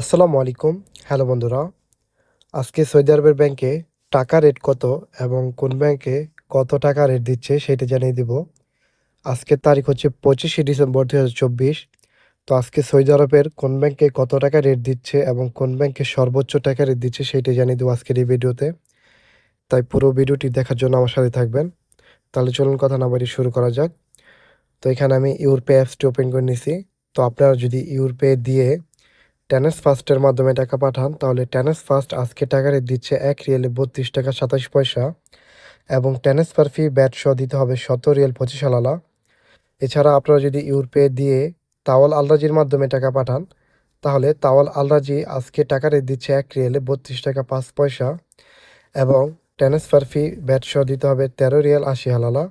আসসালামু আলাইকুম। হ্যালো বন্ধুরা, আজকে সৌদি আরবের ব্যাংকে টাকা রেট কত এবং কোন ব্যাংকে কত টাকা রেট দিচ্ছে সেটা জানিয়ে দিব। আজকের তারিখ হচ্ছে পঁচিশে ডিসেম্বর দু হাজার চব্বিশ। তো আজকে সৌদি আরবের কোন ব্যাংকে কত টাকা রেট দিচ্ছে এবং কোন ব্যাংকে সর্বোচ্চ টাকা রেট দিচ্ছে সেটা জানিয়ে দেবো আজকের এই ভিডিওতে। তাই পুরো ভিডিওটি দেখার জন্য আমার সাথে থাকবেন। তাহলে চলুন কথা না বাড়ি শুরু করা যাক। তো এখানে আমি ইউরপে অ্যাপসটি ওপেন করে নিছি। তো আপনারা যদি ইউরপে দিয়ে টেনেস ফার্স্টের মাধ্যমে টাকা পাঠান, তাহলে ট্যানেস ফার্স্ট আজকে টাকা রেট দিচ্ছে এক রিয়েলে বত্রিশ টাকা সাতাশ পয়সা এবং পার ফি ব্যাট সহ দিতে হবে শত রিয়েল পঁচিশ আলালা এছাড়া আপনারা যদি ইউরোপে দিয়ে তাওয়াল আলরাজির মাধ্যমে টাকা পাঠান, তাহলে তাওয়াল আলরাজি আজকে টাকা রেট দিচ্ছে এক রিয়েলে বত্রিশ টাকা পাঁচ পয়সা এবং পার ফি ব্যাট সহ দিতে হবে তেরো রিয়েল আশি হালালা।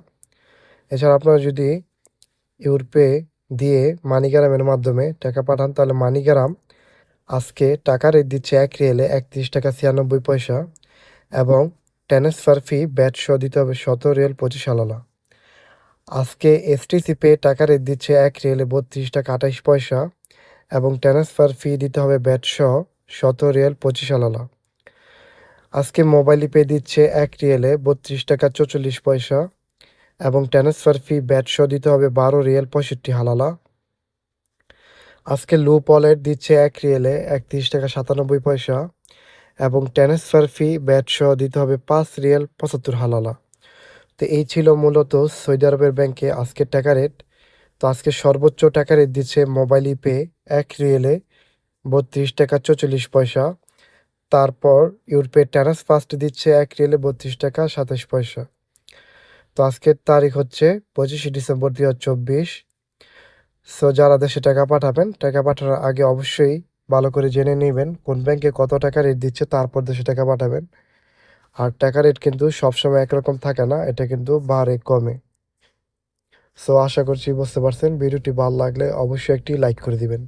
এছাড়া আপনারা যদি ইউরোপে দিয়ে মানিগ্রামের মাধ্যমে টাকা পাঠান, তাহলে মানিগ্রাম আজকে টাকা রেট দিচ্ছে এক রিয়েলে একত্রিশ টাকা ছিয়ানব্বই পয়সা এবং ট্রান্সফার ফি ব্যাট সহ দিতে হবে শত রিয়েল পঁচিশ আলালা আজকে এসটিসি পে টাকা রেট দিচ্ছে এক রিয়েলে বত্রিশ টাকা আঠাইশ পয়সা এবং ট্রান্সফার ফি দিতে হবে ব্যাট সহ শত রিয়েল পঁচিশ আলালা আজকে মোবাইল পে দিচ্ছে এক রিয়েলে বত্রিশ টাকা চৌচল্লিশ পয়সা এবং ট্রান্সফার ফি ব্যাট সহ দিতে হবে বারো রিয়েল পঁয়ষট্টি হালালা। আজকে লো পলেট দিচ্ছে এক রিয়েলে একত্রিশ টাকা সাতানব্বই পয়সা এবং ট্রান্সফার ফি ব্যাট সহ দিতে হবে পাঁচ রিয়েল পঁচাত্তর হালালা। তো এই ছিল মূলত সৌদি আরবের ব্যাংকে আজকের টাকা রেট। তো আজকে সর্বোচ্চ টাকা রেট দিচ্ছে মোবাইল পে এক রিয়েলে বত্রিশ টাকা চৌচল্লিশ পয়সা। তারপর ইউরপে ট্রান্সফার্স্ট দিচ্ছে এক রিয়েলে বত্রিশ টাকা সাতাশ পয়সা। তো আজকের তারিখ হচ্ছে পঁচিশে ডিসেম্বর দু হাজার চব্বিশ। সো যারা দেশে টাকা পাঠাবেন, টাকা পাঠানোর আগে অবশ্যই ভালো করে জেনে নেবেন কোন ব্যাংকে কত টাকা রেট দিচ্ছে, তারপর দেশে টাকা পাঠাবেন। আর টাকা রেট কিন্তু সবসময় একরকম থাকে না, এটা কিন্তু বারে কমে। সো আশা করছি বুঝতে পারছেন, ভিডিওটি ভালো লাগলে অবশ্যই একটি লাইক করে দিবেন।